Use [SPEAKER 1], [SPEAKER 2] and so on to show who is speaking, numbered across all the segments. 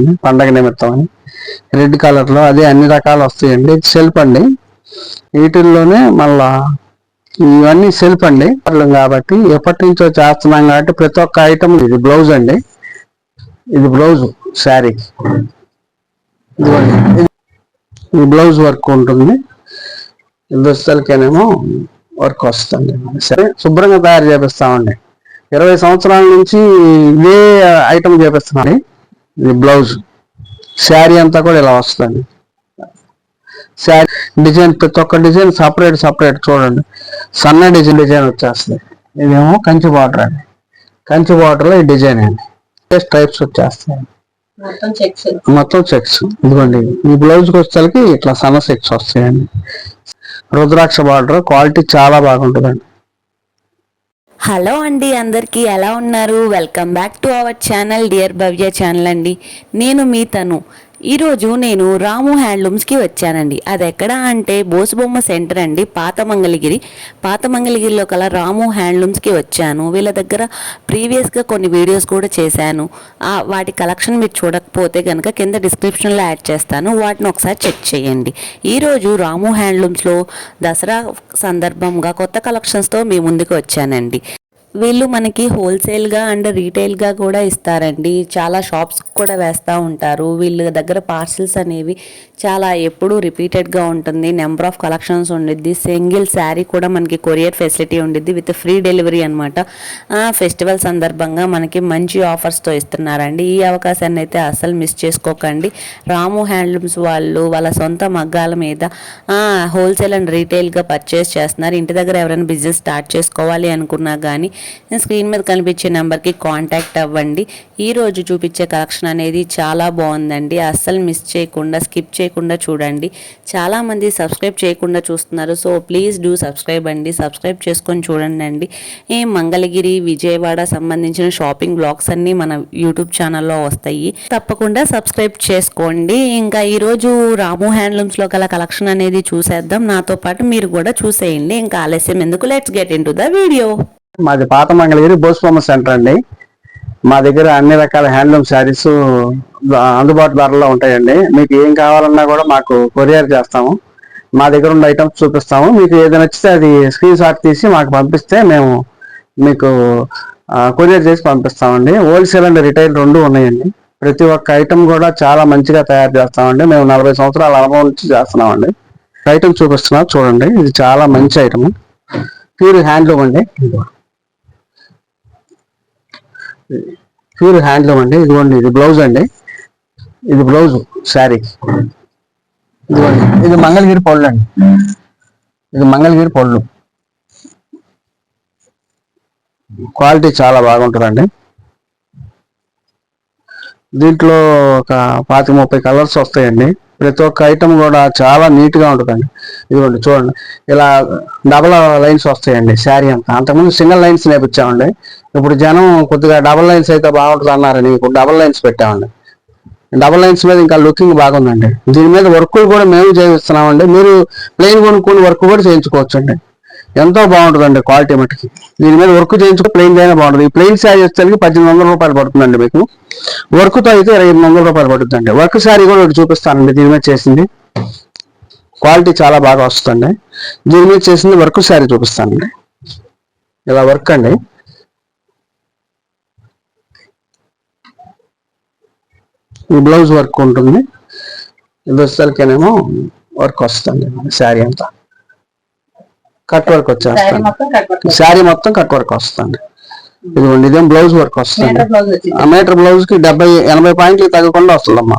[SPEAKER 1] అండి పండగ నిమిత్తం అని. రెడ్ కలర్లో అదే అన్ని రకాలు వస్తాయండి. సెల్ఫ్ అండి. వీటిల్లోనే మళ్ళా ఇవన్నీ సెల్ఫ్ అండి. కాబట్టి ఎప్పటి నుంచో చేస్తున్నాం కాబట్టి ప్రతి ఒక్క ఐటమ్ ఇది బ్లౌజ్ అండి. ఇది బ్లౌజ్ శారీ. ఈ బ్లౌజ్ వర్క్ ఉంటుంది. దుస్తులకేనేమో వర్క్ వస్తుంది. సరే శుభ్రంగా తయారు చేపిస్తామండి. ఇరవై సంవత్సరాల నుంచి ఇదే ఐటమ్ చేపిస్తున్నాను బ్లౌజ్. శారీ అంతా కూడా ఇలా వస్తుంది శారీ డిజైన్ ప్రతి ఒక్క డిజైన్ సపరేట్ సపరేట్ చూడండి. సన్న డిజైన్ డిజైన్ వచ్చేస్తుంది. ఇదేమో కంచి బార్డర్ అండి. కంచి బార్డర్లో ఈ డిజైన్ అండి. టైప్స్ వచ్చేస్తాయి
[SPEAKER 2] మొత్తం చెక్స్.
[SPEAKER 1] మొత్తం చెక్స్. ఇదిగోండి ఈ బ్లౌజ్కి వచ్చేసరికి ఇట్లా సన్న చెక్స్ వస్తాయండి. రుద్రాక్ష బార్డర్ క్వాలిటీ చాలా బాగుంటుందండి.
[SPEAKER 3] హలో అండి అందరికీ ఎలా ఉన్నారు? Welcome back to our channel dear Bhavya channel అండి. నేను మీ తను. ఈరోజు నేను రాము హ్యాండ్లూమ్స్కి వచ్చానండి. అది ఎక్కడ అంటే బోసుబొమ్మ సెంటర్ అండి పాత మంగళగిరి పాత మంగళగిరిలో కల రాము హ్యాండ్లూమ్స్కి వచ్చాను. వీళ్ళ దగ్గర ప్రీవియస్గా కొన్ని వీడియోస్ కూడా చేశాను. ఆ వాటి కలెక్షన్ మీరు చూడకపోతే కనుక కింద డిస్క్రిప్షన్లో యాడ్ చేస్తాను. వాటిని ఒకసారి చెక్ చేయండి. ఈరోజు రాము హ్యాండ్లూమ్స్లో దసరా సందర్భంగా కొత్త కలెక్షన్స్తో మీ ముందుకు వచ్చానండి. వీళ్ళు మనకి హోల్సేల్గా అండ్ రీటైల్గా కూడా ఇస్తారండి. చాలా షాప్స్ కూడా వేస్తూ ఉంటారు. వీళ్ళ దగ్గర పార్సిల్స్ అనేవి చాలా ఎప్పుడూ రిపీటెడ్గా ఉంటుంది. నెంబర్ ఆఫ్ కలెక్షన్స్ ఉండిద్ది. సింగిల్ శారీ కూడా మనకి కొరియర్ ఫెసిలిటీ ఉండిద్ది విత్ ఫ్రీ డెలివరీ అనమాట ఫెస్టివల్ సందర్భంగా మనకి మంచి ఆఫర్స్తో ఇస్తున్నారండి. ఈ అవకాశాన్ని అయితే అస్సలు మిస్ చేసుకోకండి. రాము హ్యాండ్లూమ్స్ వాళ్ళు వాళ్ళ సొంత మగ్గాల మీద హోల్సేల్ అండ్ రీటైల్గా పర్చేస్ చేస్తున్నారు. ఇంటి దగ్గర ఎవరైనా బిజినెస్ స్టార్ట్ చేసుకోవాలి అనుకున్నా కానీ స్క్రీన్ మీద కనిపించే నెంబర్కి కాంటాక్ట్ అవ్వండి. ఈ రోజు చూపించే కలెక్షన్ అనేది చాలా బాగుందండి. అస్సలు మిస్ చేయకుండా స్కిప్ చేయకుండా చూడండి. చాలామంది సబ్స్క్రైబ్ చేయకుండా చూస్తున్నారు. సో ప్లీజ్ డూ సబ్స్క్రైబ్ అండి. సబ్స్క్రైబ్ చేసుకొని చూడండి అండి. ఈ మంగళగిరి విజయవాడ సంబంధించిన షాపింగ్ బ్లాగ్స్ అన్నీ మన యూట్యూబ్ ఛానల్లో వస్తాయి. తప్పకుండా సబ్స్క్రైబ్ చేసుకోండి. ఇంకా ఈరోజు రాము హ్యాండ్లూమ్స్లో గల కలెక్షన్ అనేది చూసేద్దాం. నాతో పాటు మీరు కూడా చూసేయండి. ఇంకా ఆలస్యం ఎందుకు? Let's get into the video.
[SPEAKER 1] మాది పాత మంగళగిరి బోసుబొమ్మ సెంటర్ అండి. మా దగ్గర అన్ని రకాల హ్యాండ్లూమ్ శారీస్ అందుబాటు ధరలో ఉంటాయండి. మీకు ఏం కావాలన్నా కూడా మాకు కొరియర్ చేస్తాము. మా దగ్గర ఉన్న ఐటమ్స్ చూపిస్తాము. మీకు ఏది నచ్చితే అది స్క్రీన్ షాట్ తీసి మాకు పంపిస్తే మేము మీకు కొరియర్ చేసి పంపిస్తామండి. హోల్సేల్ అండ్ రిటైల్ రెండు ఉన్నాయండి. ప్రతి ఒక్క ఐటమ్ కూడా చాలా మంచిగా తయారు చేస్తామండి. మేము నలభై సంవత్సరాల అనుభవం నుంచి చేస్తున్నామండి. ఐటమ్ చూపిస్తున్నాం చూడండి. ఇది చాలా మంచి ఐటమ్. ప్యూర్ హ్యాండ్లూమ్ అండి. ప్యూర్ హ్యాండ్లూమ్ అండి. ఇదిగోండి ఇది బ్లౌజ్ అండి. ఇది బ్లౌజ్ శారీ. ఇదిగోండి ఇది మంగళగిరి పళ్ళు అండి. ఇది మంగళగిరి పళ్ళు. క్వాలిటీ చాలా బాగుంటుందండి. దీంట్లో ఒక పాతి ముప్పై కలర్స్ వస్తాయండి. ప్రతి ఒక్క ఐటమ్ కూడా చాలా నీట్గా ఉంటుందండి. ఇదిగోండి చూడండి. ఇలా డబల్ లైన్స్ వస్తాయండి శారీ అంతా. అంతకుముందు సింగిల్ లైన్స్ నేర్పించామండి. ఇప్పుడు జనం కొద్దిగా డబల్ లైన్స్ అయితే బాగుంటుంది అన్నారని ఇప్పుడు డబల్ లైన్స్ పెట్టామండి. డబల్ లైన్స్ మీద ఇంకా లుకింగ్ బాగుందండి. దీని మీద వర్క్ కూడా మేము చేయిస్తున్నామండి మీరు ప్లెయిన్ కొనుక్కుని వర్క్ కూడా చేయించుకోవచ్చు అండి ఎంతో బాగుంటుందండి క్వాలిటీ మట్టికి దీని మీద వర్క్ చేయించుకో ప్లెయిన్ అయినా బాగుంటుంది. ఈ ప్లెయిన్ శారీ వచ్చేసరికి పద్దెనిమిది వందల రూపాయలు పడుతుందండి మీకు. వర్క్తో అయితే ఇరవై ఎనిమిది వందల రూపాయలు పడుతుందండి. వర్క్ శారీ కూడా ఒకటి చూపిస్తానండి దీని మీద చేసింది. క్వాలిటీ చాలా బాగా వస్తుందండి. దీని మీద చేసింది వర్క్ శారీ చూపిస్తానండి. ఇలా వర్క్ అండి. ఈ బ్లౌజ్ వర్క్ ఉంటుంది. ఇది వచ్చేసరికేనేమో వర్క్ వస్తుంది శారీ అంతా. కట్ వర్క్ వచ్చేస్తుంది.
[SPEAKER 2] వర్క్
[SPEAKER 1] శారీ మొత్తం కట్ వర్క్ వస్తుంది. ఇదిగోండి ఇదేం బ్లౌజ్ వర్క్ వస్తుంది.
[SPEAKER 2] మీటర్ బ్లౌజ్ వచ్చింది.
[SPEAKER 1] ఆ మీటర్ బ్లౌజ్కి డెబ్బై ఎనభై పాయింట్లు తగ్గకుండా వస్తుందమ్మా.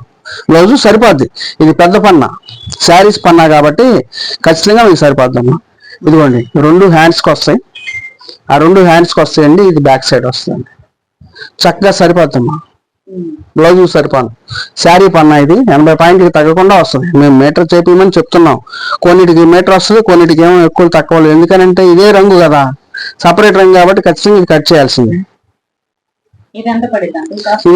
[SPEAKER 1] బ్లౌజ్ సరిపోద్ది. ఇది పెద్ద పన్న. శారీస్ పన్నా కాబట్టి ఖచ్చితంగా మీకు సరిపోద్దమ్మా. ఇదిగోండి రెండు హ్యాండ్స్కి వస్తాయి. ఆ రెండు హ్యాండ్స్కి వస్తాయండి ఇది బ్యాక్ సైడ్ వస్తుంది. చక్కగా సరిపోద్దమ్మా. బ్లౌజ్ సరిపోను శారీ పన్నా ఇది. ఎనభై పాయింట్కి తగ్గకుండా వస్తుంది. మేము మీటర్ చేపించమని చెప్తున్నాం. కొన్నిటికి మీటర్ వస్తుంది కొన్నిటికి ఏమో ఎక్కువ తక్కువ. ఎందుకనంటే ఇదే రంగు కదా. సపరేట్ రంగు కాబట్టి ఖచ్చితంగా ఇది కట్ చేయాల్సిందే.
[SPEAKER 2] ఇది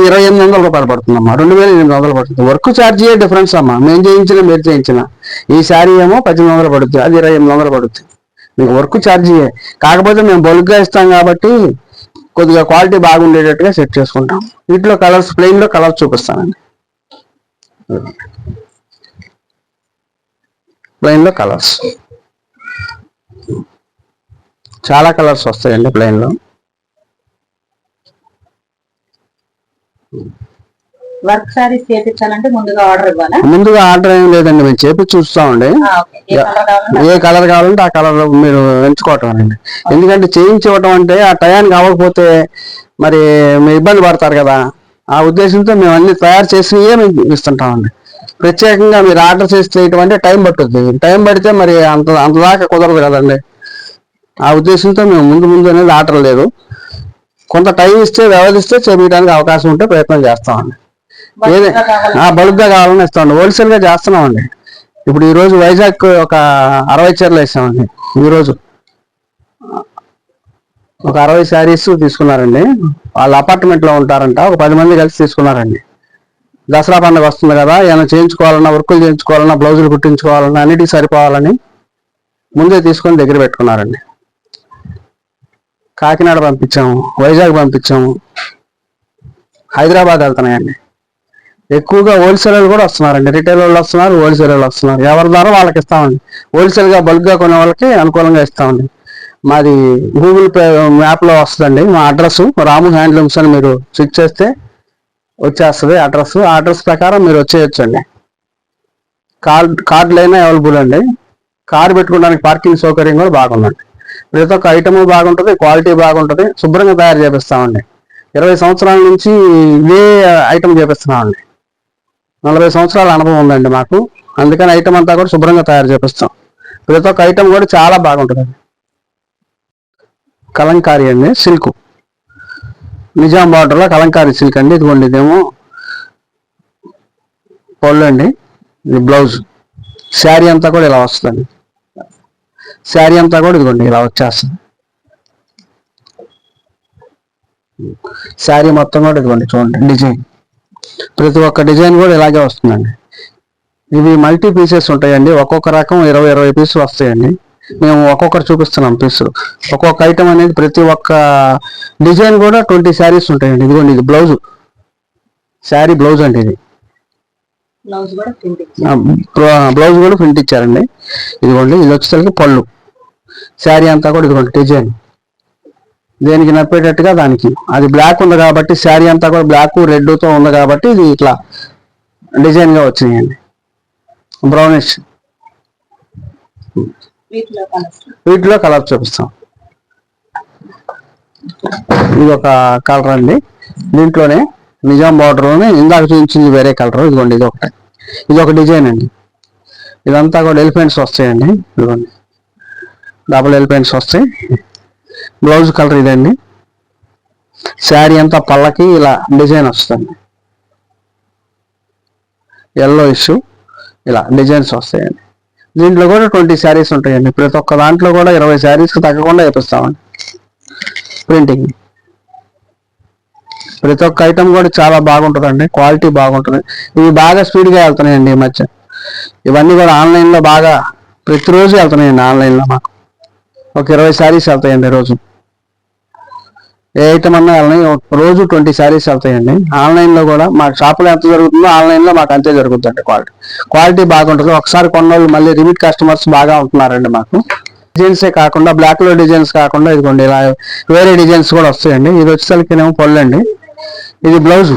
[SPEAKER 1] ఇరవై ఎనిమిది వందల రూపాయలు పడుతుందమ్మా. రెండు వేల ఎనిమిది వందలు పడుతుంది. వర్క్ ఛార్జీ డిఫరెన్స్ అమ్మా. మేము చేయించిన మీరు చేయించిన. ఈ శారీ ఏమో పద్దెనిమిది వందలు పడుతుంది. అది ఇరవై ఎనిమిది వందలు పడుతుంది. మీకు వర్క్ ఛార్జీయే కాకపోతే మేము బల్క్గా ఇస్తాం కాబట్టి కొద్దిగా క్వాలిటీ బాగుండేటట్టుగా సెట్ చేసుకుంటాం. వీటిలో కలర్స్ ప్లెయిన్లో కలర్స్ చూపిస్తానండి. ప్లెయిన్లో కలర్స్ చాలా కలర్స్ వస్తాయండి ప్లెయిన్లో.
[SPEAKER 2] వర్క్ సారీస్ చేపించాలంటే ముందుగా ఆర్డర్ ఇవ్వాలా?
[SPEAKER 1] ముందుగా ఆర్డర్ ఏం లేదండి మేము చేపి చూస్తామండి.
[SPEAKER 2] ఏ కలర్
[SPEAKER 1] కావాలంటే ఆ కలర్ మీరు ఎంచుకోవటం అండి ఎందుకంటే చేయించి ఇవ్వటం అంటే ఆ టయానికి అవ్వకపోతే మరి మీరు ఇబ్బంది పడతారు కదా. ఆ ఉద్దేశంతో మేము అన్ని తయారు చేసినవే మేము ఇస్తుంటామండి ప్రత్యేకంగా మీరు ఆర్డర్ చేసి చేయటం అంటే టైం పట్టుద్ది. టైం పడితే మరి అంత అంతదాకా కుదరదు కదండి. ఆ ఉద్దేశంతో మేము ముందు ముందు అనేది ఆర్డర్ లేదు. కొంత టైం ఇస్తే వ్యవధిస్తే చేపించడానికి అవకాశం ఉంటే ప్రయత్నం చేస్తామండి ఏది?
[SPEAKER 2] బల్క్గా
[SPEAKER 1] కావాలని ఇస్తామండి. హోల్సేల్గా చేస్తున్నామండి. ఇప్పుడు ఈ రోజు వైజాగ్ ఒక అరవై చీరలు వేసామండి. ఈ రోజు. ఒక అరవై శారీస్ తీసుకున్నారండి. వాళ్ళ అపార్ట్మెంట్లో ఉంటారంట. ఒక పది మంది కలిసి తీసుకున్నారండి. దసరా పండుగ వస్తుంది కదా ఏమైనా చేయించుకోవాలన్నా వర్కులు చేయించుకోవాలన్నా బ్లౌజులు కుట్టించుకోవాలన్నా అన్నిటికీ సరిపోవాలని ముందే తీసుకొని దగ్గర పెట్టుకున్నారండి. కాకినాడ పంపించాము వైజాగ్ పంపించాము. హైదరాబాద్ వెళ్తున్నాయండి. ఎక్కువగా హోల్సేలర్లు కూడా వస్తున్నారండి. రిటైల్ వాళ్ళు వస్తున్నారు హోల్సేల్ వాళ్ళు వస్తున్నారు. ఎవరి ద్వారా వాళ్ళకి ఇస్తామండి. హోల్సేల్గా బల్క్గా కొనే వాళ్ళకి అనుకూలంగా ఇస్తామండి. మాది గూగుల్ పే మ్యాప్లో వస్తుందండి. మా అడ్రస్ రాము హ్యాండ్లూమ్స్ అని మీరు చెక్ చేస్తే వచ్చేస్తుంది అడ్రస్. ఆ అడ్రస్ ప్రకారం మీరు వచ్చేయచ్చండి. కార్ కార్డులు అయినా అవైలబుల్ అండి. కార్ పెట్టుకోవడానికి పార్కింగ్ సౌకర్యం కూడా బాగుందండి. ప్రతి ఒక్క ఐటమ్ బాగుంటుంది క్వాలిటీ బాగుంటుంది. శుభ్రంగా తయారు చేపిస్తామండి. ఇరవై సంవత్సరాల నుంచి ఇదే ఐటమ్ చేపిస్తున్నామండి. నలభై సంవత్సరాల అనుభవం ఉందండి మాకు. అందుకని ఐటమ్ అంతా కూడా శుభ్రంగా తయారు చేపిస్తాం. ప్రతి ఒక్క ఐటమ్ కూడా చాలా బాగుంటుంది. కలంకారీ అండి సిల్క్. నిజాం బార్డర్లో కలంకారీ సిల్క్ అండి. ఇదిగోండి ఇదేమో పళ్ళు అండి. ఇది బ్లౌజ్ శారీ అంతా కూడా ఇలా వస్తుంది శారీ అంతా కూడా ఇదిగోండి ఇలా వచ్చేస్తుంది. శారీ మొత్తం కూడా ఇదిగోండి చూడండి డిజైన్. ప్రతి ఒక్క డిజైన్ కూడా ఇలాగే వస్తుందండి. ఇవి మల్టీ పీసెస్ ఉంటాయండి. ఒక్కొక్క రకం ఇరవై ఇరవై పీసులు వస్తాయండి. మేము ఒక్కొక్కరు చూపిస్తున్నాం పీసులు. ఒక్కొక్క ఐటమ్ అనేది ప్రతి ఒక్క డిజైన్ కూడా ట్వంటీ శారీస్ ఉంటాయండి. ఇదిగోండి ఇది బ్లౌజ్. శారీ బ్లౌజ్ అండి ఇది.
[SPEAKER 2] బ్లౌజ్ కూడా ప్రింట్
[SPEAKER 1] ఆ, బ్లౌ- బ్లౌజ్ కూడా ప్రింట్ ఇచ్చారండి. ఇదిగోండి ఇది వచ్చేసరికి పళ్ళు. శారీ అంతా కూడా ఇదిగోండి డిజైన్. దేనికి నప్పేటట్టుగా దానికి. అది బ్లాక్ ఉంది కాబట్టి శారీ అంతా కూడా బ్లాక్ రెడ్తో ఉంది కాబట్టి ఇది ఇట్లా డిజైన్గా వచ్చినాయండి. బ్రౌనిష్
[SPEAKER 2] వీటిలో
[SPEAKER 1] కలర్ చూపిస్తాం. ఇది ఒక కలర్ అండి. దీంట్లోనే నిజాం బార్డర్లోనే ఇందాక చూపించింది వేరే కలర్ ఇదిగోండి ఇది ఒకటి. ఇది ఒక డిజైన్ అండి. ఇదంతా కూడా ఎలిఫెంట్స్ వస్తాయండి. ఇదిగోండి. డబుల్ ఎలిఫెంట్స్ వస్తాయి. బ్లౌజ్ కలర్ ఇదండి. శారీ అంతా పళ్ళకి ఇలా డిజైన్ వస్తుంది. Yellow issue. ఇలా డిజైన్స్ వస్తాయండి. దీంట్లో కూడా ట్వంటీ శారీస్ ఉంటాయండి. ప్రతి ఒక్క దాంట్లో కూడా ఇరవై శారీస్కి తగ్గకుండా వేపిస్తామండి. ప్రింటింగ్ ప్రతి ఒక్క ఐటమ్ కూడా చాలా బాగుంటుందండి. క్వాలిటీ బాగుంటుంది. ఇవి బాగా స్పీడ్గా వెళ్తున్నాయండి ఈ మధ్య. ఇవన్నీ కూడా ఆన్లైన్లో బాగా ప్రతిరోజు వెళ్తున్నాయండి ఆన్లైన్లో మాకు. ఒక ఇరవై శారీస్ వెళ్తాయండి రోజు. ఏ ఐటమ్ అన్నా వెళ్ళినాయి రోజు ట్వంటీ శారీస్ వెళ్తాయండి. ఆన్లైన్లో కూడా మా షాపులో ఎంత జరుగుతుందో ఆన్లైన్లో మాకు అంతే జరుగుతుందండి క్వాలిటీ. క్వాలిటీ బాగుంటుంది. ఒకసారి కొన్నోళ్ళు మళ్ళీ రిపీట్ కస్టమర్స్ బాగా ఉంటున్నారండి మాకు. డిజైన్సే కాకుండా బ్లాక్లో డిజైన్స్ కాకుండా ఇదిగోండి ఇలా వేరే డిజైన్స్ కూడా వస్తాయండి. ఇది వచ్చేసరికినేమో పళ్ళు ఇది బ్లౌజ్.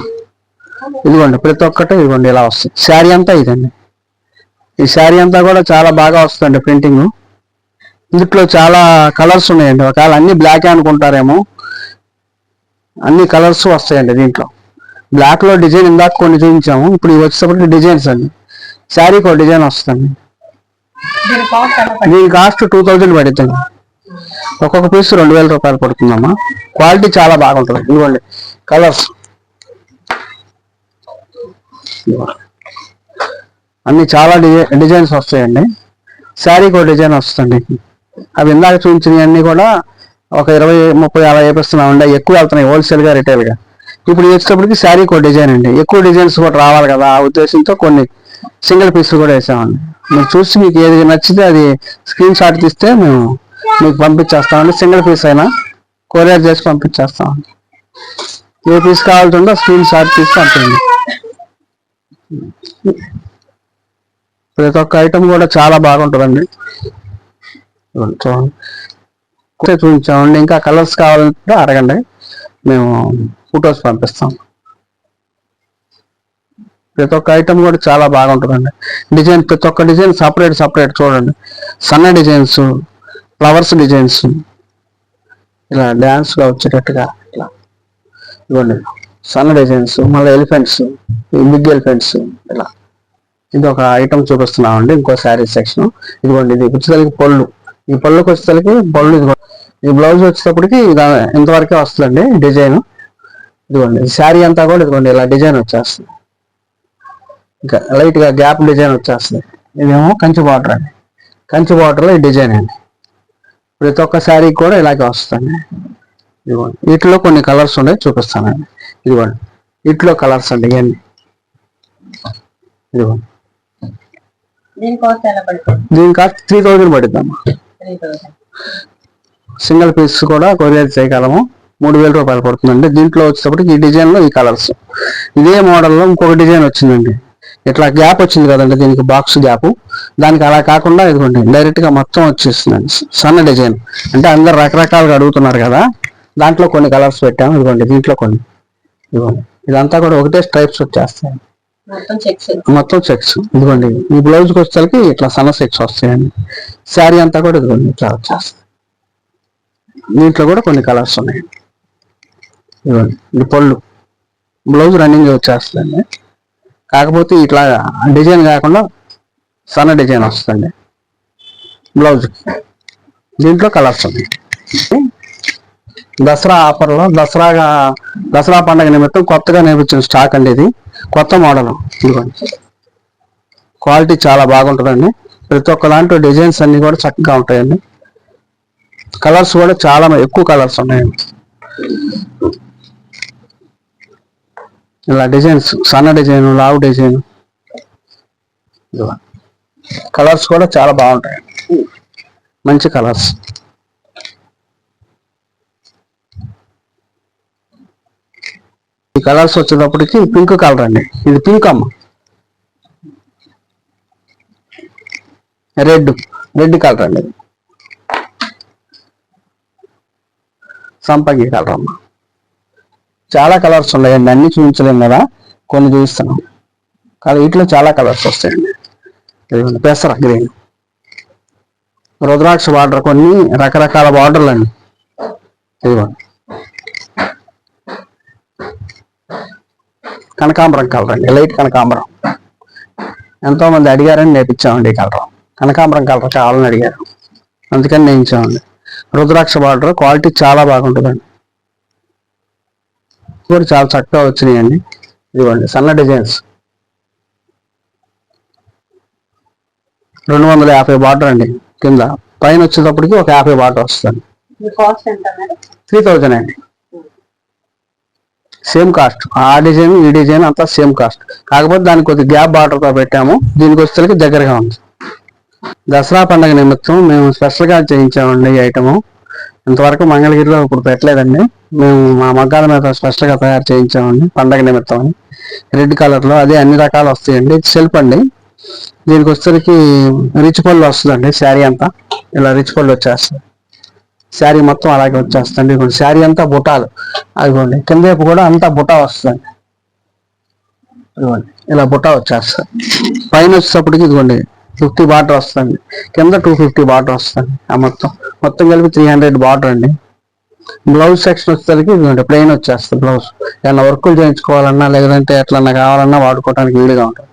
[SPEAKER 1] ఇదిగోండి ప్రతి ఒక్కటి ఇదిగోండి ఇలా వస్తుంది. శారీ అంతా ఇదండి. ఈ శారీ అంతా కూడా చాలా బాగా వస్తుందండి ప్రింటింగ్. ఇందులో చాలా కలర్స్ ఉన్నాయండి. ఒకవేళ అన్ని బ్లాక్ అనుకుంటారేమో అన్ని కలర్స్ వస్తాయండి దీంట్లో. బ్లాక్లో డిజైన్ ఇందాక కొన్ని చూపించాము ఇప్పుడు ఇవి వచ్చేటప్పటికి డిజైన్స్ అండి. శారీకి ఒక డిజైన్ వస్తుంది
[SPEAKER 2] దీని కాస్ట్
[SPEAKER 1] టూ థౌజండ్ పడుతుంది ఒక్కొక్క పీస్ రెండు వేల రూపాయలు పడుతుందమ్మా. క్వాలిటీ చాలా బాగుంటుంది. ఇదిగోండి కలర్స్ అన్ని చాలా డిజై- డిజైన్స్ వస్తాయండి. శారీకి ఒక డిజైన్ వస్తుంది అవి ఇందాక చూపించినవన్నీ కూడా ఒక ఇరవై ముప్పై అలా వేపిస్తున్నామండి అవి ఎక్కువ వెళ్తున్నాయి హోల్సేల్గా రిటైల్గా. ఇప్పుడు వచ్చేటప్పటికి శారీకి ఒక డిజైన్ అండి. ఎక్కువ డిజైన్స్ కూడా రావాలి కదా ఆ ఉద్దేశంతో కొన్ని సింగిల్ పీసులు కూడా వేసామండి. మీరు చూసి మీకు ఏది నచ్చితే అది స్క్రీన్ షాట్ తీస్తే మేము మీకు పంపించేస్తామండి. సింగిల్ పీస్ అయినా కొరియర్ చేసి పంపించేస్తామండి. ఏ పీస్ కావాల్సిందో స్క్రీన్ షాట్ తీసి పంపించండి. ప్రతి ఒక్క ఐటమ్ కూడా చాలా బాగుంటుందండి. చూడండి. చూపించామండి. ఇంకా కలర్స్ కావాలంటే అడగండి. మేము ఫొటోస్ పంపిస్తాం. ప్రతి ఒక్క ఐటమ్ కూడా చాలా బాగుంటుందండి. డిజైన్ ప్రతి ఒక్క డిజైన్ సపరేట్ సపరేట్ చూడండి. సన్న డిజైన్స్ ఫ్లవర్స్ డిజైన్స్. ఇలా డ్యాన్స్గా వచ్చేటట్టుగా ఇట్లా. ఇవ్వండి. సన్న డిజైన్స్ మళ్ళీ ఎలిఫెంట్స్ బిగ్ ఎలిఫెంట్స్ ఇలా. ఇది ఒక ఐటమ్ చూపిస్తున్నామండి. ఇంకో శారీ సెక్షన్. ఇదిగోండి ఇది వచ్చేసరికి పళ్ళు. ఈ పళ్ళుకి వచ్చేసరికి పళ్ళు ఇదిగో. ఈ బ్లౌజ్ వచ్చేటప్పటికి ఇంతవరకే వస్తుందండి డిజైన్. ఇదిగోండి శారీ అంతా కూడా ఇదిగోండి ఇలా డిజైన్ వచ్చేస్తుంది. ఇంకా లైట్గా గ్యాప్ డిజైన్ వచ్చేస్తుంది. ఇదేమో కంచి బార్డర్ అండి. కంచి బార్డర్లో ఈ డిజైన్ అండి. ప్రతి ఒక్క శారీ కూడా ఇలాగే వస్తుంది. ఇదిగోండి వీటిలో కొన్ని కలర్స్ ఉన్నాయి చూపిస్తానండి ఇదిగోండి వీటిలో కలర్స్ అండి ఇవన్నీ. ఇదిగోండి.
[SPEAKER 2] దీని cost
[SPEAKER 1] three thousand
[SPEAKER 2] thousand
[SPEAKER 1] single piece కూడా కొరియర్ చేయగలము. మూడు వేల రూపాయలు పడుతుందండి. దీంట్లో వచ్చేటప్పటికి ఈ డిజైన్లో ఈ కలర్స్. ఇదే మోడల్లో ఇంకొక డిజైన్ వచ్చిందండి. ఇట్లా గ్యాప్ వచ్చింది కదండి దీనికి బాక్స్ గ్యాప్. దానికి అలా కాకుండా ఇదిగోండి డైరెక్ట్గా మొత్తం వచ్చేస్తుందండి. సన్న డిజైన్. అంటే అందరు రకరకాలుగా అడుగుతున్నారు కదా. దాంట్లో కొన్ని కలర్స్ పెట్టాము. ఇదిగోండి దీంట్లో కొన్ని. ఇదిగోండి ఇదంతా కూడా ఒకటే స్ట్రైప్స్ వచ్చేస్తాయి.
[SPEAKER 2] మొత్తం చెక్స్
[SPEAKER 1] ఇదిగోండి ఈ బ్లౌజ్కి వచ్చేసరికి ఇట్లా సన్న చెక్స్ వస్తాయండి. శారీ అంతా కూడా ఇదిగోండి ఇట్లా వచ్చేస్తుంది దీంట్లో కూడా కొన్ని కలర్స్ ఉన్నాయి. ఇదిగోండి ఇది పళ్ళు. బ్లౌజ్ రన్నింగ్ వచ్చేస్తుందండి కాకపోతే ఇట్లా డిజైన్ కాకుండా సన్న డిజైన్ వస్తుంది బ్లౌజ్ దీంట్లో కలర్స్ ఉన్నాయి. దసరా ఆఫర్లో దసరాగా దసరా పండుగ నిమిత్తం కొత్తగా నేర్పించిన స్టాక్ అండి ఇది. కొత్త మోడల్. ఇదిగోండి క్వాలిటీ చాలా బాగుంటుందండి. ప్రతి ఒక్క దాంట్లో డిజైన్స్ అన్ని కూడా చక్కగా ఉంటాయండి. కలర్స్ కూడా చాలా ఎక్కువ కలర్స్ ఉన్నాయండి. ఇలా డిజైన్స్ సన్న డిజైన్ లావు డిజైన్. కలర్స్ కూడా చాలా బాగుంటాయి మంచి కలర్స్. ఈ కలర్స్ వచ్చేటప్పటికి పింక్ కలర్ అండి. ఇది పింక్ అమ్మ. రెడ్ రెడ్ కలర్ అండి. సంపంగి కలర్ అమ్మ. చాలా కలర్స్ ఉన్నాయండి అన్ని చూపించలేం కదా. కొన్ని చూపిస్తున్నాం కానీ వీటిలో చాలా కలర్స్ వస్తాయండి. పెసర గ్రీన్. రుద్రాక్ష బార్డర్ కొన్ని రకరకాల బార్డర్లు అండి. ఇదిగోండి. కనకాంబరం కలర్ అండి. లైట్ కనకాంబరం. ఎంతో మంది అడిగారని నేర్పించామండి ఈ కలర్. కనకాంబరం కలర్ కావాలని అడిగారు. అందుకని నేర్చామండి రుద్రాక్ష బార్డర్ క్వాలిటీ చాలా బాగుంటుందండి. కూడా చాలా చక్కగా వచ్చినాయండి. ఇదిగోండి సన్న డిజైన్స్. రెండు వందల యాభై బార్డర్ అండి కింద. పైన వచ్చేటప్పటికి ఒక యాభై బార్డర్ వస్తుంది త్రీ థౌజండ్ అండి. Same cost. ఆ డిజైన్ ఈ డిజైన్ అంతా సేమ్ కాస్ట్. కాకపోతే దానికి కొద్ది గ్యాప్ బార్డర్తో పెట్టాము. దీనికి వచ్చేసరికి దగ్గరగా ఉంది. దసరా పండుగ నిమిత్తం మేము స్పెషల్గా చేయించామండి ఈ ఐటమ్. ఇంతవరకు మంగళగిరిలో ఇప్పుడు పెట్టలేదండి. మేము మా మగ్గాల మీద స్పెషల్గా తయారు చేయించామండి పండగ నిమిత్తం అని. రెడ్ కలర్లో అదే అన్ని రకాలు వస్తాయండి. సెల్ఫ్ అండి. దీనికి వచ్చేసరికి రిచ్ పళ్ళు వస్తుందండి శారీ అంతా. ఇలా రిచ్ పళ్ళు వచ్చేస్తుంది శారీ మొత్తం అలాగే వచ్చేస్తుంది. ఇదిగోండి శారీ అంతా బుటాలు. అదిగోండి కింద వైపు కూడా అంతా బుటా వస్తుంది. ఇదిగోండి ఇలా బుటా వచ్చేస్తుంది. పైన వచ్చేటప్పటికి ఇదిగోండి ఫిఫ్టీ బాటర్ వస్తుంది. కింద టూ ఫిఫ్టీ బాటర్ వస్తుంది. ఆ మొత్తం మొత్తం కలిపి త్రీ హండ్రెడ్ బాటర్ అండి. బ్లౌజ్ సెక్షన్ వచ్చేసరికి ఇదిగోండి ప్లెయిన్ వచ్చేస్తుంది బ్లౌజ్. ఏమైనా వర్కులు చేయించుకోవాలన్నా లేదంటే ఎట్లన్నా కావాలన్నా వాడుకోవడానికి వీలుగా ఉంటుంది.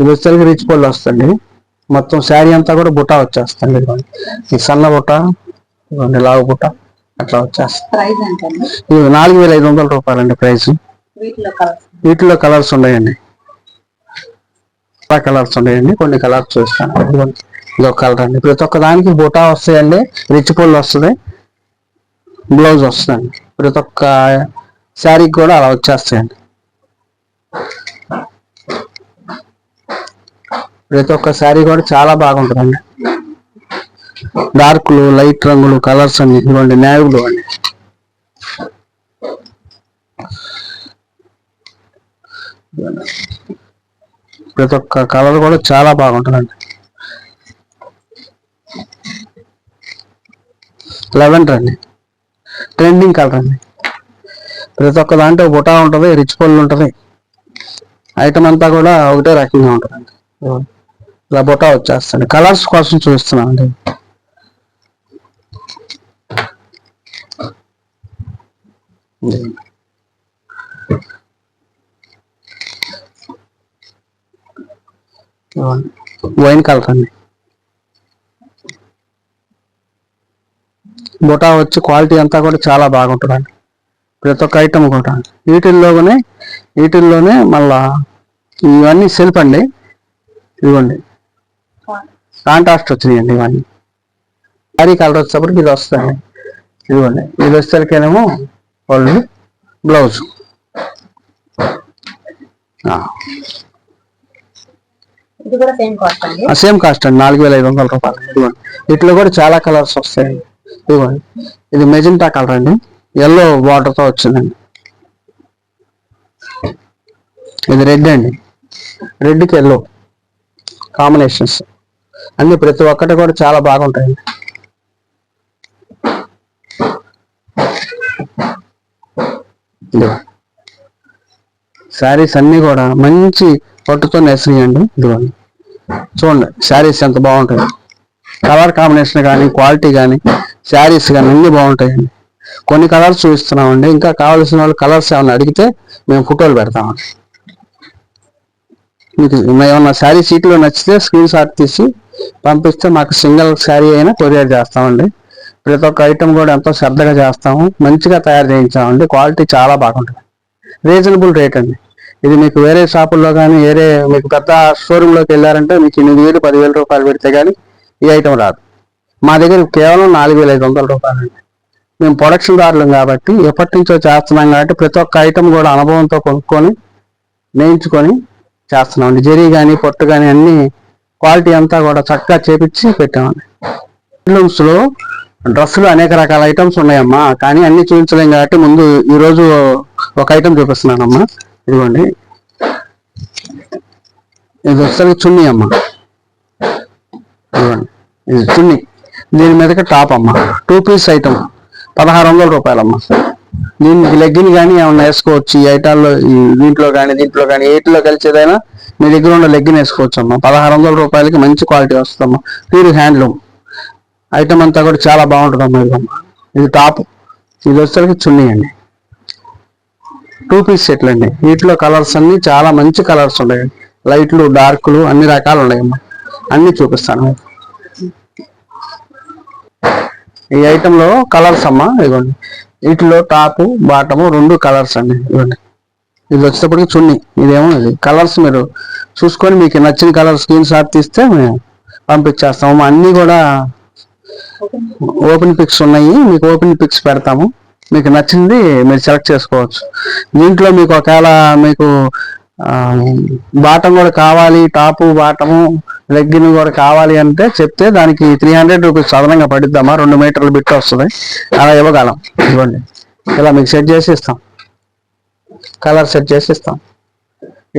[SPEAKER 1] ఇది వచ్చేసరికి రిచ్ పళ్ళు వస్తుంది. మొత్తం శారీ అంతా కూడా బుటా వచ్చేస్తుంది. ఇదిగోండి ఈ సన్న బుట్ట ఇదిగోండి లావు బుట్ట అట్లా
[SPEAKER 2] అండి
[SPEAKER 1] ఇది నాలుగు వేల ఐదు వందల రూపాయలండి ప్రైస్
[SPEAKER 2] వీటిలో కలర్స్.
[SPEAKER 1] ఉన్నాయండి. చాలా కలర్స్ ఉన్నాయండి. కొన్ని కలర్స్ చూస్తాను. ఇదిగోండి ఇది ఒక కలర్ అండి. ప్రతి ఒక్క దానికి బుటా వస్తాయండి. రిచ్ పళ్ళు వస్తుంది. బ్లౌజ్ వస్తుందండి. ప్రతి ఒక్క శారీకి కూడా అలా వచ్చేస్తాయండి. ప్రతి ఒక్క శారీ కూడా చాలా బాగుంటుందండి. డార్క్లు లైట్ రంగులు కలర్స్ అన్ని ఇదిగోండి నేవీ అండి. ప్రతి ఒక్క కలర్ కూడా చాలా బాగుంటుందండి. లెవెండర్ అండి. ట్రెండింగ్ కలర్ అండి. ప్రతి ఒక్క దాంట్లో బుటా ఉంటుంది రిచ్ పళ్ళు ఉంటుంది. ఐటమ్ అంతా కూడా ఒకటే రకంగా ఉంటుందండి. ఇలా బుటా వచ్చేస్తుంది. కలర్స్ కోసం చూస్తున్నాం అండి వైన్ కలర్ అండి బుటా వచ్చి క్వాలిటీ అంతా కూడా చాలా బాగుంటుందండి ప్రతి ఒక్క ఐటమ్ కూడా. వీటిల్లోనే వీటిల్లోనే మళ్ళా ఇవన్నీ సెల్ఫ్ అండి. ఇవ్వండి కాంట్రాస్ట్ వచ్చినాయండి ఇవన్నీ. సారీ కలర్ వచ్చేటప్పటికి ఇది వస్తాయి ఇదిగోండి. ఇది వచ్చేసరికేనేమో వాళ్ళు బ్లౌజ్.
[SPEAKER 2] సేమ్ కాస్ట్ అండి.
[SPEAKER 1] నాలుగు వేల ఐదు వందల రూపాయలు. ఇదిగోండి. వీటిలో కూడా చాలా కలర్స్ వస్తాయండి. ఇదిగోండి. ఇది మెజెంటా కలర్ అండి. ఎల్లో తో వచ్చిందండి. ఇది రెడ్ అండి. రెడ్కి ఎల్లో కాంబినేషన్స్ అన్ని ప్రతి ఒక్కటి కూడా చాలా బాగుంటాయండి. ఇదిగో. శారీస్ అన్ని కూడా మంచి పట్టుతో నెసినాయండి. ఇదిగోండి. చూడండి శారీస్ ఎంత బాగుంటాయి. కలర్ కాంబినేషన్ కానీ క్వాలిటీ కానీ శారీస్ కానీ అన్ని బాగుంటాయండి. కొన్ని కలర్స్ చూపిస్తున్నామండి. ఇంకా కావాల్సిన వాళ్ళు కలర్స్ ఏమైనా అడిగితే మేము ఫోటోలు పెడతామండి. మీకు ఏమన్నా శారీ సీట్లో నచ్చితే స్క్రీన్ షాట్ తీసి పంపిస్తే మాకు సింగిల్ శారీ అయినా కొరియర్ చేస్తామండి. ప్రతి ఒక్క ఐటమ్ కూడా ఎంతో శ్రద్ధగా చేస్తాము మంచిగా తయారు చేయించామండి క్వాలిటీ చాలా బాగుంటుంది. రీజనబుల్ రేట్ అండి. ఇది మీకు వేరే షాపుల్లో కానీ వేరే మీకు పెద్ద షోరూంలోకి వెళ్ళారంటే మీకు ఎనిమిది వేలు పదివేల రూపాయలు పెడితే కానీ ఈ ఐటమ్ రాదు. మా దగ్గర కేవలం నాలుగు వేల ఐదు వందల రూపాయలు అండి. మేము ప్రొడక్షన్ దారులం కాబట్టి ఎప్పటి నుంచో చేస్తున్నాం కాబట్టి ప్రతి ఒక్క ఐటమ్ కూడా అనుభవంతో కొనుక్కొని నేయించుకొని చేస్తున్నామండి. జరీ కానీ పొట్టు కానీ అన్ని క్వాలిటీ అంతా కూడా చక్కగా చేపించి పెట్టామండి. హ్యాండ్లూమ్స్ డ్రెస్సులు అనేక రకాల ఐటమ్స్ ఉన్నాయమ్మా. కానీ అన్ని చూపించలేం కాబట్టి ముందు ఈరోజు ఒక ఐటమ్ చూపిస్తున్నానమ్మా. ఇదిగోండి. ఇది వస్తుంది చున్నీ అమ్మా. ఇదిగోండి. ఇది చున్నీ. దీని మీదకి టాప్ అమ్మా. టూ పీస్ ఐటమ్ పదహారు వందల రూపాయలమ్మా. దీనికి లెగ్గిన్ కానీ ఏమన్నా వేసుకోవచ్చు? ఈ ఐటాల్లో దీంట్లో కానీ దీంట్లో కానీ ఏటిలో కలిసేదైనా మీ దగ్గర ఉన్న లెగ్గిన్ వేసుకోవచ్చు అమ్మా పదహారు వందల రూపాయలకి మంచి క్వాలిటీ వస్తుందమ్మా. ప్యూర్ హ్యాండ్లూమ్ ఐటమ్ అంతా కూడా చాలా బాగుంటుందమ్మా ఇదమ్మా ఇది. టాప్ ఇది వచ్చేసరికి చున్నీ అండి. టూ పీస్ సెట్లు అండి. వీటిలో కలర్స్ అన్ని చాలా మంచి కలర్స్ ఉన్నాయి లైట్లు డార్క్లు అన్ని రకాలు ఉన్నాయమ్మా అన్ని చూపిస్తాను ఈ ఐటెంలో కలర్స్ అమ్మా ఇదిగోండి. వీటిలో టాప్ బాటము రెండు కలర్స్ అండి. ఇదిగోండి. ఇది వచ్చేటప్పటికి చున్నీ. ఇదేమో ఇది. కలర్స్ మీరు చూసుకొని మీకు నచ్చిన కలర్ స్క్రీన్ షాట్ తీస్తే మేము పంపించేస్తాము అన్నీ కూడా ఓపెన్ పిక్స్ ఉన్నాయి మీకు ఓపెన్ పిక్స్ పెడతాము. మీకు నచ్చింది మీరు సెలెక్ట్ చేసుకోవచ్చు. దీంట్లో మీకు ఒకవేళ మీకు బాటం కూడా కావాలి టాపు బాటము లెగ్గిన్ కూడా కావాలి అంటే చెప్తే దానికి త్రీ హండ్రెడ్ రూపీస్ అదనంగా పడిద్దామా? రెండు మీటర్లు బిట్ వస్తుంది. అలా ఇవ్వగలం. ఇవ్వండి. ఇలా మీకు సెట్ చేసి ఇస్తాం. కలర్ సెట్ చేసి ఇస్తాం.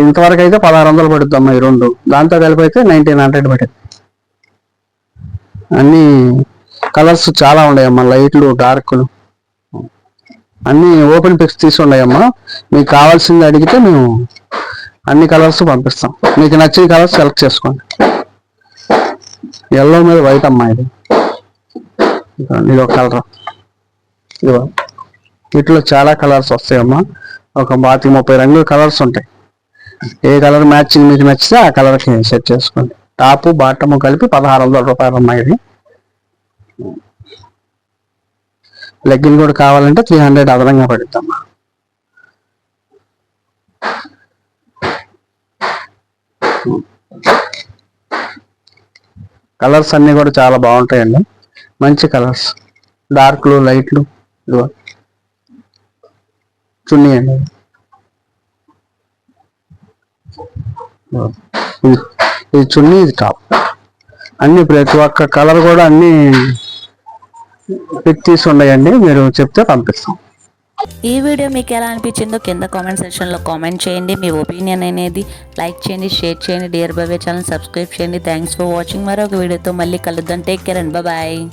[SPEAKER 1] ఇంతవరకు అయితే పదహారు వందలు పడుద్దమ్మా ఈ రెండు. దాంతో కలిపి అయితే నైన్టీన్ హండ్రెడ్ పడింది. అన్ని కలర్స్ చాలా ఉన్నాయమ్మా లైట్లు డార్క్లు అన్ని ఓపెన్ పిక్స్ తీసి ఉన్నాయమ్మా. మీకు కావాల్సింది అడిగితే మేము అన్ని కలర్స్ పంపిస్తాం. మీకు నచ్చిన కలర్స్ సెలెక్ట్ చేసుకోండి. ఎల్లో మీద వైట్ అమ్మా ఇది. ఇది ఒక కలర్. ఇదిగో వీటిలో చాలా కలర్స్ వస్తాయమ్మా. ఒక బాతి ముప్పై రంగుల కలర్స్ ఉంటాయి. ఏ కలర్ మ్యాచింగ్ మీకు నచ్చితే ఆ కలర్కి సెట్ చేసుకోండి. టాపు బాటము కలిపి పదహారు వందల రూపాయలు అమ్మాయి ఇది. లెగ్గిన్ కూడా కావాలంటే త్రీ హండ్రెడ్ అదనంగా పడుద్దమ్మా కలర్స్ అన్నీ కూడా చాలా బాగుంటాయండి. మంచి కలర్స్. డార్క్లు లైట్లు చున్నీ అండి ఇది- చున్నీ ఇది టాప్. అన్ని ప్రతి ఒక్క కలర్ కూడా అన్ని పిక్ తీసి ఉన్నాయండి. మీరు చెప్తే పంపిస్తాం.
[SPEAKER 3] ఈ వీడియో మీకు ఎలా అనిపించిందో కింద కామెంట్ సెక్షన్లో కామెంట్ చేయండి. మీ ఒపీనియన్ అనేది లైక్ చేయండి షేర్ చేయండి. డియర్ బాబే ఛానల్ సబ్స్క్రైబ్ చేయండి. థ్యాంక్స్ ఫర్ వాచింగ్ మరొక వీడియోతో మళ్ళీ కలుద్దాం. Take care and bye